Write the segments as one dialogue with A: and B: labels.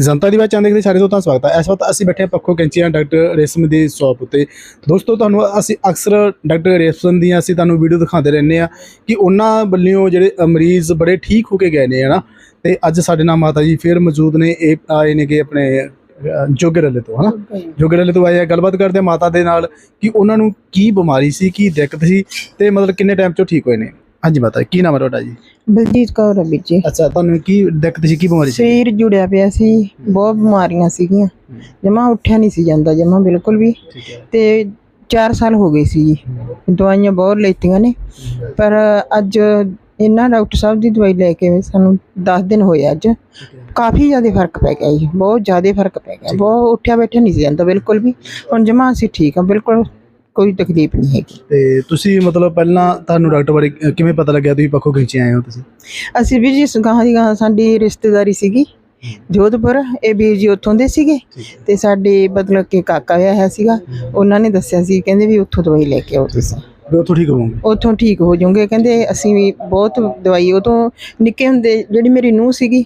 A: ਜਨਤਾ ਦੀ ਬਾਤ ਚਾਹੁੰਦੇ ਕਿ ਸਾਰੇ ਦੋਸਤਾਂ ਦਾ ਸਵਾਗਤ ਹੈ ਇਸ ਵਕਤ ਅਸੀਂ ਬੈਠੇ ਹਾਂ ਪੱਖੋ ਕੈਂਚੀਆਂ ਡਾਕਟਰ ਰੇਸ਼ਮ ਦੀ ਸ਼ਾਪ ਉੱਤੇ। ਦੋਸਤੋ ਤੁਹਾਨੂੰ ਅਸੀਂ ਅਕਸਰ ਡਾਕਟਰ ਰੇਸ਼ਮ ਦੀਆਂ ਅਸੀਂ ਤੁਹਾਨੂੰ ਵੀਡੀਓ ਦਿਖਾਉਂਦੇ ਰਹਿੰਦੇ ਆ ਕਿ ਉਹਨਾਂ ਵੱਲੋਂ ਜਿਹੜੇ ਮਰੀਜ਼ ਬੜੇ ਠੀਕ ਹੋ ਕੇ ਗਏ ਨੇ ਹਨਾ? ਤੇ ਅੱਜ ਸਾਡੇ ਨਾਲ ਮਾਤਾ ਜੀ ਫਿਰ ਮੌਜੂਦ ਨੇ। ਇਹ ਆਏ ਨੇ ਕਿ ਆਪਣੇ ਜੋਗੇਰਲੇ ਤੋਂ ਹਨਾ? ਜੋਗੇਰਲੇ ਤੋਂ ਆਏ ਆ। ਗੱਲਬਾਤ ਕਰਦੇ ਮਾਤਾ ਦੇ ਨਾਲ ਕਿ ਉਹਨਾਂ ਨੂੰ ਕੀ ਬਿਮਾਰੀ ਸੀ ਕੀ ਦਿੱਕਤ ਸੀ ਤੇ ਮਤਲਬ ਕਿੰਨੇ ਟਾਈਮ ਚੋਂ ਠੀਕ ਹੋਏ ਨੇ? ਹਾਂਜੀ ਮਾਤਾ ਕੀ ਨਾਮ ਹੈ ਤੁਹਾਡਾ ਜੀ?
B: ਬਲਜੀਤ ਕੌਰ ਆ ਵੀਰ ਜੀ।
A: ਅੱਛਾ ਤੁਹਾਨੂੰ ਕੀ ਦਿੱਕਤ ਸੀ ਕੀ ਬਿਮਾਰੀ ਸੀ?
B: ਸਰੀਰ ਜੁੜਿਆ ਪਿਆ ਸੀ ਬਹੁਤ ਬਿਮਾਰੀਆਂ ਸੀਗੀਆਂ। ਜਮਾ ਉੱਠਿਆ ਨਹੀਂ ਸੀ ਜਾਂਦਾ ਜਮਾ ਬਿਲਕੁਲ ਵੀ।
A: ਠੀਕ ਹੈ।
B: ਤੇ 4 ਸਾਲ ਹੋ ਗਏ ਸੀ ਜੀ। ਦਵਾਈਆਂ ਬਹੁਤ ਲੈਤੀਆਂ ਨੇ। ਪਰ ਅੱਜ ਇਹਨਾਂ ਡਾਕਟਰ ਸਾਹਿਬ ਦੀ ਦਵਾਈ ਲੈ ਕੇ ਸਾਨੂੰ 10 ਦਿਨ ਹੋਏ ਅੱਜ। ਕਾਫੀ ਜ਼ਿਆਦਾ ਫ਼ਰਕ ਪੈ ਗਿਆ ਜੀ ਬਹੁਤ ਜ਼ਿਆਦਾ ਫ਼ਰਕ ਪੈ ਗਿਆ। ਬਹੁਤ ਉੱਠਿਆ ਬੈਠਿਆ ਨਹੀਂ ਸੀ ਜਾਂਦਾ ਬਿਲਕੁਲ ਵੀ। ਹੁਣ ਜਮਾ ਅਸੀਂ ਠੀਕ ਆ ਬਿਲਕੁਲ ਕੋਈ ਤਕਲੀਫ ਨਹੀਂ ਹੈਗੀ।
A: ਤੇ ਤੁਸੀਂ ਮਤਲਬ ਪਹਿਲਾਂ ਤੁਹਾਨੂੰ ਡਾਕਟਰ ਬਾਰੇ ਕਿਵੇਂ ਪਤਾ ਲੱਗਿਆ? ਤੁਸੀਂ ਪੱਖੋਂ ਖਿੱਚੇ ਆਏ ਹੋ ਤੁਸੀਂ?
B: ਅਸੀਂ ਵੀ ਜੀ ਗਾਂ ਦੀ ਗਾਂ ਸਾਡੀ ਰਿਸ਼ਤੇਦਾਰੀ ਸੀਗੀ ਜੋਧਪੁਰ ਇਹ ਵੀਰ ਜੀ ਉੱਥੋਂ ਦੇ ਸੀਗੇ ਤੇ ਸਾਡੇ ਮਤਲਬ ਕਿ ਕਾਕਾ ਵਿਆਹ ਹੋਇਆ ਸੀਗਾ ਉਹਨਾਂ ਨੇ ਦੱਸਿਆ ਸੀ ਕਹਿੰਦੇ ਵੀ ਉੱਥੋਂ ਦਵਾਈ ਲੈ ਕੇ ਆਓ ਤੁਸੀਂ।
A: ਵੀ ਉੱਥੋਂ ਠੀਕ ਹੋਵੋਗੇ?
B: ਉੱਥੋਂ ਠੀਕ ਹੋ ਜਾਓਗੇ ਕਹਿੰਦੇ ਅਸੀਂ ਵੀ ਬਹੁਤ ਦਵਾਈ ਉਹ ਤੋਂ ਨਿੱਕੇ ਹੁੰਦੇ ਜਿਹੜੀ ਮੇਰੀ ਨੂੰਹ ਸੀਗੀ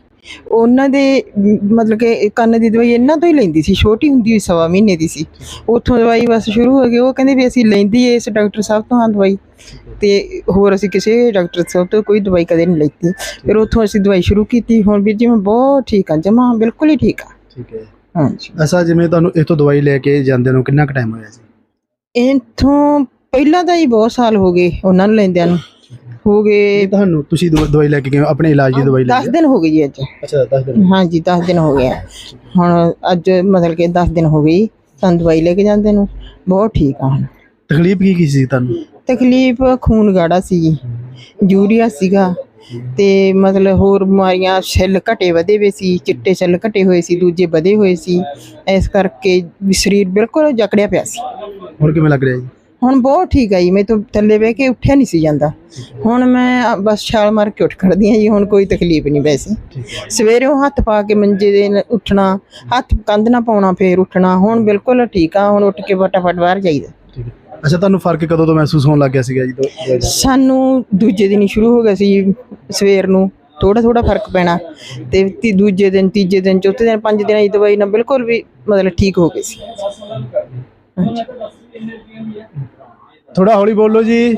B: ਉਹਨਾਂ ਦੇ ਮਤਲਬ ਕਿ ਕੰਨ ਦੀ ਦਵਾਈ ਇਹਨਾਂ ਤੋਂ ਹੀ ਲੈਂਦੀ ਸੀ ਛੋਟੀ ਹੁੰਦੀ ਹੋਈ ਸਵਾ ਮਹੀਨੇ ਦੀ ਸੀ। ਉੱਥੋਂ ਦਵਾਈ ਬਸ ਸ਼ੁਰੂ ਹੋ ਗਈ। ਉਹ ਕਹਿੰਦੇ ਵੀ ਅਸੀਂ ਲੈਂਦੀ ਇਸ ਡਾਕਟਰ ਸਾਹਿਬ ਤੋਂ ਹਾਂ ਦਵਾਈ। ਤੇ ਹੋਰ ਅਸੀਂ ਕਿਸੇ ਡਾਕਟਰ ਸਾਹਿਬ ਤੋਂ ਕੋਈ ਦਵਾਈ ਕਦੇ ਨਹੀਂ ਲੈਤੀ। ਫਿਰ ਉੱਥੋਂ ਅਸੀਂ ਦਵਾਈ ਸ਼ੁਰੂ ਕੀਤੀ। ਹੁਣ ਵੀ ਜੀ ਮੈਂ ਬਹੁਤ ਠੀਕ ਹਾਂ ਜਮਾ ਬਿਲਕੁਲ ਹੀ ਠੀਕ ਹਾਂ।
A: ਠੀਕ ਹੈ।
B: ਹਾਂਜੀ।
A: ਐਸਾ ਜਿਵੇਂ ਤੁਹਾਨੂੰ ਇੱਥੋਂ ਦਵਾਈ ਲੈ ਕੇ ਜਾਂਦੇ ਨੂੰ ਕਿੰਨਾ ਕੁ ਟਾਈਮ ਹੋਇਆ ਸੀ?
B: ਇੱਥੋਂ ਪਹਿਲਾਂ ਤਾਂ ਹੀ ਬਹੁਤ ਸਾਲ ਹੋ ਗਏ ਉਹਨਾਂ ਨੂੰ ਲੈਂਦਿਆਂ ਨੂੰ। ਹੋ ਗਏ
A: ਤੁਹਾਨੂੰ ਤੁਸੀਂ ਦਵਾ- ਦਵਾਈ ਲੈ ਕੇ ਗਏ ਹੋ, ਆਪਣੇ ਇਲਾਜ ਦੀ ਦਵਾਈ ਲੈ
B: 10 ਦਿਨ ਹੋ ਗਏ ਜੀ ਅੱਜ।
A: ਅੱਛਾ ਦੱਸ ਦਿਨ।
B: ਹਾਂਜੀ 10 ਦਿਨ ਹੋ ਗਏ ਆ। ਹੁਣ ਅੱਜ ਮਤਲਬ ਕਿ 10 ਦਿਨ ਹੋ ਗਈ ਸਾਨੂੰ ਦਵਾਈ ਲੈ ਕੇ ਜਾਂਦੇ ਨੂੰ। ਬਹੁਤ ਠੀਕ ਆ ਹੁਣ।
A: ਤਕਲੀਫ ਕੀ ਕੀ ਸੀ ਤੁਹਾਨੂੰ?
B: ਤਕਲੀਫ ਖੂਨ ਗਾੜਾ ਸੀ ਜੀ ਯੂਰੀਆ ਸੀਗਾ ਤੇ ਮਤਲਬ ਹੋਰ ਬਿਮਾਰੀਆਂ ਛਿੱਲ ਘਟੇ ਵਧੇ ਹੋਏ ਸੀ ਚਿੱਟੇ ਛਿੱਲ ਘਟੇ ਹੋਏ ਸੀ ਦੂਜੇ ਵਧੇ ਹੋਏ ਸੀ। ਇਸ ਕਰਕੇ ਵੀ ਸਰੀਰ ਬਿਲਕੁਲ ਜਕੜਿਆ ਪਿਆ ਸੀ।
A: ਹੁਣ ਕਿਵੇਂ ਲੱਗ ਰਿਹਾ ਜੀ?
B: ਹੁਣ ਬਹੁਤ ਠੀਕ ਆ ਜੀ ਮੈਂ ਤਾਂ ਥੱਲੇ ਬਹਿ ਕੇ ਉੱਠਿਆ ਨਹੀਂ ਸੀ ਜਾਂਦਾ। ਹੁਣ ਮੈਂ ਬਸ ਛਾਲ ਮਾਰ ਕੇ ਉੱਠ ਖੜਦੀ ਆ ਜੀ ਹੁਣ ਕੋਈ ਤਕਲੀਫ ਨਹੀਂ ਵੈਸੇ। ਸਵੇਰੇ ਉਹ ਹੱਥ ਪਾ ਕੇ ਮੰਜੇ ਦੇ ਉੱਠਣਾ ਹੱਥ ਕੰਧ ਨਾ ਪਾਉਣਾ ਫੇਰ ਉੱਠਣਾ ਹੁਣ ਬਿਲਕੁਲ ਠੀਕ ਆ ਹੁਣ ਉੱਠ ਕੇ ਫਟਾਫਟ ਬਾਹਰ ਜਾਈਦਾ।
A: ਅੱਛਾ ਤੁਹਾਨੂੰ ਫ਼ਰਕ ਕਦੋਂ ਤੋਂ ਮਹਿਸੂਸ ਹੋਣ ਲੱਗ ਗਿਆ ਸੀਗਾ ਜੀ?
B: ਸਾਨੂੰ ਦੂਜੇ ਦਿਨ ਹੀ ਸ਼ੁਰੂ ਹੋ ਗਿਆ ਸੀ ਸਵੇਰ ਨੂੰ ਥੋੜਾ ਥੋੜਾ ਫ਼ਰਕ ਪੈਣਾ। ਤੇ ਤੀ ਦੂਜੇ ਦਿਨ ਤੀਜੇ ਦਿਨ ਚੌਥੇ ਦਿਨ ਪੰਜ ਦਿਨਾਂ ਦੀ ਦਵਾਈ ਨਾਲ ਬਿਲਕੁਲ ਵੀ ਮਤਲਬ ਠੀਕ ਹੋ ਗਏ ਸੀ।
A: ਥੋੜਾ ਹੌਲੀ ਬੋਲੋ ਜੀ।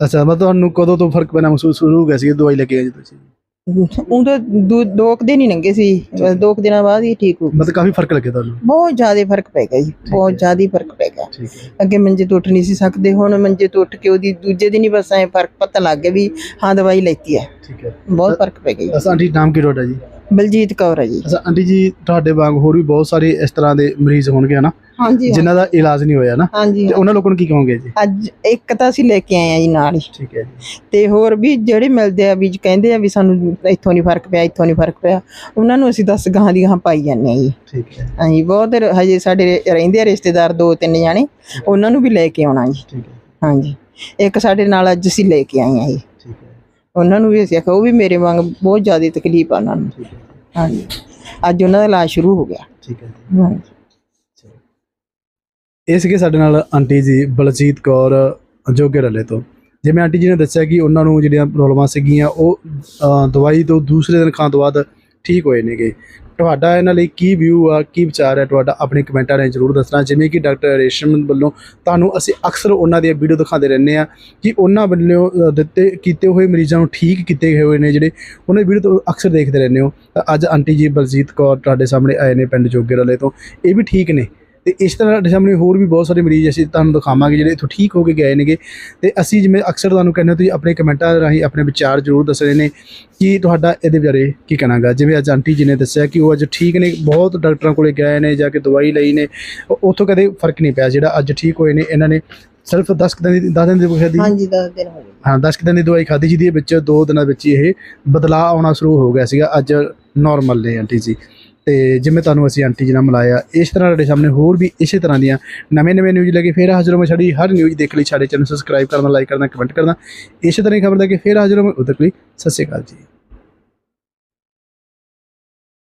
A: ਅੱਛਾ ਮੈਂ ਤੁਹਾਨੂੰ ਕਦੋਂ ਤੋਂ ਫ਼ਰਕ ਪੈਣਾ ਮਹਿਸੂਸ ਸ਼ੁਰੂ ਹੋ ਗਿਆ ਸੀ ਦਵਾਈ ਲੈ ਕੇ ਆਏ ਜੀ ਤੁਸੀਂ?
B: ਉਹਦਾ ਦੋ ਕੁ ਦਿਨ ਹੀ ਲੰਘੇ ਸੀ ਬਸ ਦੋ ਕੁ ਦਿਨਾਂ ਬਾਅਦ ਹੀ ਠੀਕ ਹੋ ਗਏ।
A: ਮਤਲਬ ਕਾਫੀ ਫ਼ਰਕ ਲੱਗਿਆ ਤੁਹਾਨੂੰ?
B: ਬਹੁਤ ਜ਼ਿਆਦਾ ਫ਼ਰਕ ਪੈ ਗਿਆ ਜੀ ਬਹੁਤ ਜ਼ਿਆਦਾ ਫ਼ਰਕ ਪੈ ਗਿਆ।
A: ਠੀਕ ਹੈ।
B: ਅੱਗੇ ਮੰਜੇ ਤੋਂ ਉੱਠ ਨਹੀਂ ਸੀ ਸਕਦੇ ਹੁਣ ਮੰਜੇ ਤੋਂ ਉੱਠ ਕੇ ਉਹਦੀ ਦੂਜੇ ਦਿਨ ਹੀ ਬਸ ਐ ਫ਼ਰਕ ਪਤਾ ਲੱਗ ਗਿਆ ਵੀ ਹਾਂ ਦਵਾਈ ਲੈਤੀ ਹੈ।
A: ਠੀਕ ਹੈ।
B: ਬਹੁਤ ਫ਼ਰਕ ਪੈ ਗਿਆ
A: ਅਸਾਂ ਆਂਟੀ ਨਾਮ ਕੀ ਤੁਹਾਡਾ ਜੀ।
B: ਬਲਜੀਤ ਕੌਰ ਹੈ ਜੀ।
A: ਅੱਛਾ ਆਂਟੀ ਜੀ ਤੁਹਾਡੇ ਵਾਂਗ ਹੋਰ ਵੀ ਬਹੁਤ ਸਾਰੇ ਇਸ ਤਰ੍ਹਾਂ ਦੇ ਮਰੀਜ਼ ਹੋਣਗੇ ਹਨਾ?
B: ਹਾਂਜੀ
A: ਜਿਨ੍ਹਾਂ ਦਾ ਇਲਾਜ ਨਹੀਂ ਹੋਇਆ ਨਾ
B: ਹਾਂਜੀ
A: ਤੇ ਉਹਨਾਂ ਲੋਕਾਂ ਨੂੰ ਕੀ ਕਹੋਗੇ ਜੀ?
B: ਅੱਜ ਇੱਕ ਤਾਂ ਅਸੀਂ ਲੈ ਕੇ ਆਏ ਆ ਜੀ ਨਾਲ ਹੀ।
A: ਠੀਕ ਹੈ ਜੀ।
B: ਤੇ ਹੋਰ ਵੀ ਜਿਹੜੇ ਮਿਲਦੇ ਆ ਵੀ ਕਹਿੰਦੇ ਆ ਵੀ ਸਾਨੂੰ ਇੱਥੋਂ ਨਹੀਂ ਫ਼ਰਕ ਪਿਆ ਇੱਥੋਂ ਨਹੀਂ ਫ਼ਰਕ ਪਿਆ ਉਹਨਾਂ ਨੂੰ ਅਸੀਂ ਦਸ ਗਾਹਾਂ ਦੀ ਗਾਹਾਂ ਪਾਈ ਜਾਂਦੇ ਆ ਜੀ।
A: ਠੀਕ ਹੈ।
B: ਹਾਂਜੀ ਬਹੁਤ ਰ- ਹਜੇ ਸਾਡੇ ਰਹਿੰਦੇ ਆ ਰਿਸ਼ਤੇਦਾਰ ਦੋ ਤਿੰਨ ਜਾਣੇ ਉਹਨਾਂ ਨੂੰ ਵੀ ਲੈ ਕੇ ਆਉਣਾ ਜੀ।
A: ਠੀਕ ਹੈ।
B: ਹਾਂਜੀ ਇੱਕ ਸਾਡੇ ਨਾਲ ਅੱਜ ਅਸੀਂ ਲੈ ਕੇ ਆਏ ਆ ਜੀ।
A: ਠੀਕ ਹੈ।
B: ਉਹਨਾਂ ਨੂੰ ਵੀ ਅਸੀਂ ਆਖਿਆ ਉਹ ਵੀ ਮੇਰੇ ਵਾਂਗ ਬਹੁਤ ਜ਼ਿਆਦਾ ਤਕਲੀਫ ਆ ਉਹਨਾਂ ਨੂੰ।
A: ਠੀਕ ਹੈ।
B: ਹਾਂਜੀ ਅੱਜ ਉਹਨਾਂ ਦਾ ਇਲਾਜ ਸ਼ੁਰੂ ਹੋ ਗਿਆ।
A: ਠੀਕ ਹੈ ਜੀ।
B: ਹਾਂਜੀ
A: ਇਹ ਸੀਗੇ ਸਾਡੇ ਨਾਲ ਆਂਟੀ ਜੀ, ਬਲਜੀਤ ਕੌਰ, ਜੋਗੇ ਰਲੇ ਤੋਂ। ਜਿਵੇਂ ਆਂਟੀ ਜੀ ਨੇ ਦੱਸਿਆ ਕਿ ਉਹਨਾਂ ਨੂੰ ਜਿਹੜੀਆਂ ਪ੍ਰੋਬਲਮਾਂ ਸੀਗੀਆਂ, ਉਹ ਦਵਾਈ ਤੋਂ ਦੂਸਰੇ ਦਿਨ ਖਾਣ ਤੋਂ ਬਾਅਦ ਠੀਕ ਹੋਏ ਨੇਗੇ। ਤੁਹਾਡਾ ਇਹਨਾਂ ਲਈ ਕੀ ਵਿਊ ਆ, ਕੀ ਵਿਚਾਰ ਹੈ? ਤੁਹਾਡਾ ਆਪਣੇ ਕਮੈਂਟਾਂ ਰਾਹੀਂ ਜ਼ਰੂਰ ਦੱਸਣਾ। ਜਿਵੇਂ ਕਿ ਡਾਕਟਰ ਰੇਸ਼ਮ ਵੱਲੋਂ ਤੁਹਾਨੂੰ ਅਸੀਂ ਅਕਸਰ ਉਹਨਾਂ ਦੀਆਂ ਵੀਡੀਓ ਦਿਖਾਉਂਦੇ ਰਹਿੰਦੇ ਆ ਕਿ ਉਹਨਾਂ ਵੱਲੋਂ ਦਿੱਤੇ, ਕੀਤੇ ਹੋਏ ਮਰੀਜ਼ਾਂ ਨੂੰ ਠੀਕ ਕੀਤੇ ਗਏ ਹੋਏ ਨੇ ਜਿਹੜੇ ਉਹਨਾਂ ਦੀ ਵੀਡੀਓ ਤੋਂ ਅਕਸਰ ਦੇਖਦੇ ਰਹਿੰਦੇ ਹੋ। ਤਾਂ ਅੱਜ ਆਂਟੀ ਜੀ, ਬਲਜੀਤ ਕੌਰ ਤੁਹਾਡੇ ਸਾਹਮਣੇ ਆਏ ਨੇ ਪਿੰਡ ਜੋਗੇਰਾਲੇ ਤੋਂ। ਇਹ ਵੀ ਠੀਕ ਨੇ? ਤੇ ਇਸ ਤਰ੍ਹਾਂ ਸਾਡੇ ਸਾਹਮਣੇ ਹੋਰ ਵੀ ਬਹੁਤ ਸਾਰੇ ਮਰੀਜ਼ ਅਸੀਂ ਤੁਹਾਨੂੰ ਦਿਖਾਵਾਂਗੇ ਜਿਹੜੇ ਇੱਥੋਂ ਠੀਕ ਹੋ ਕੇ ਗਏ ਨੇਗੇ। ਤੇ ਅਸੀਂ ਜਿਵੇਂ ਅਕਸਰ ਤੁਹਾਨੂੰ ਕਹਿੰਦੇ ਹਾਂ ਤੁਸੀਂ ਆਪਣੇ ਕਮੈਂਟਾਂ ਰਾਹੀਂ ਆਪਣੇ ਵਿਚਾਰ ਜ਼ਰੂਰ ਦੱਸਣੇ ਨੇ ਕਿ ਤੁਹਾਡਾ ਇਹਦੇ ਬਾਰੇ ਕੀ ਕਹਿਣਾਗਾ? ਜਿਵੇਂ ਅੱਜ ਆਂਟੀ ਜੀ ਨੇ ਦੱਸਿਆ ਕਿ ਉਹ ਅੱਜ ਠੀਕ ਨੇ ਬਹੁਤ ਡਾਕਟਰਾਂ ਕੋਲੇ ਗਏ ਨੇ ਜਾ ਕੇ ਦਵਾਈ ਲਈ ਨੇ ਉੱਥੋਂ ਕਦੇ ਫ਼ਰਕ ਨਹੀਂ ਪਿਆ ਜਿਹੜਾ ਅੱਜ ਠੀਕ ਹੋਏ ਨੇ। ਇਹਨਾਂ ਨੇ ਸਿਰਫ 10 ਦਿਨ ਦੀ 10 ਦਿਨ ਦੀ ਦਵਾਈ ਖਾਧੀ?
B: ਹਾਂਜੀ 10 ਦਿਨ ਹੋ ਗਏ।
A: ਹਾਂ 10 ਦਿਨ ਦੀ ਦਵਾਈ ਖਾਧੀ ਜਿਹਦੇ ਵਿੱਚ 2 ਦਿਨਾਂ ਵਿੱਚ ਹੀ ਇਹ ਬਦਲਾਅ ਆਉਣਾ ਸ਼ੁਰੂ ਹੋ ਗਿਆ ਸੀਗਾ ਅੱਜ ਨਾਰਮਲ ਨੇ ਆਂਟੀ ਜੀ। ਤੇ ਜਿਵੇਂ ਤੁਹਾਨੂੰ ਅਸੀਂ ਆਂਟੀ ਜੀ ਨਾਲ ਮਿਲਾਇਆ, ਇਸ ਤਰ੍ਹਾਂ ਸਾਡੇ ਸਾਹਮਣੇ ਹੋਰ ਵੀ ਇਸੇ ਤਰ੍ਹਾਂ ਦੀਆਂ ਨਵੇਂ ਨਵੇਂ ਨਿਊਜ਼ ਲੈ ਕੇ ਫੇਰ ਹਾਜ਼ਰ ਹਾਂ ਮੈਂ ਸਾਡੀ ਹਰ ਨਿਊਜ਼ ਦੇਖ ਲਈ, ਸਾਡੇ ਚੈਨਲ ਸਬਸਕ੍ਰਾਈਬ ਕਰਨਾ ਲਾਈਕ ਕਰਨਾ ਕਮੈਂਟ ਕਰਨਾ। ਇਸੇ ਤਰ੍ਹਾਂ ਦੀ ਖਬਰ ਲੈ ਕੇ ਫੇਰ ਹਾਜ਼ਰ ਹਾਂ ਮੈਂ ਉਦੋਂ ਤੱਕ ਲਈ ਸਤਿ ਸ਼੍ਰੀ ਅਕਾਲ ਜੀ।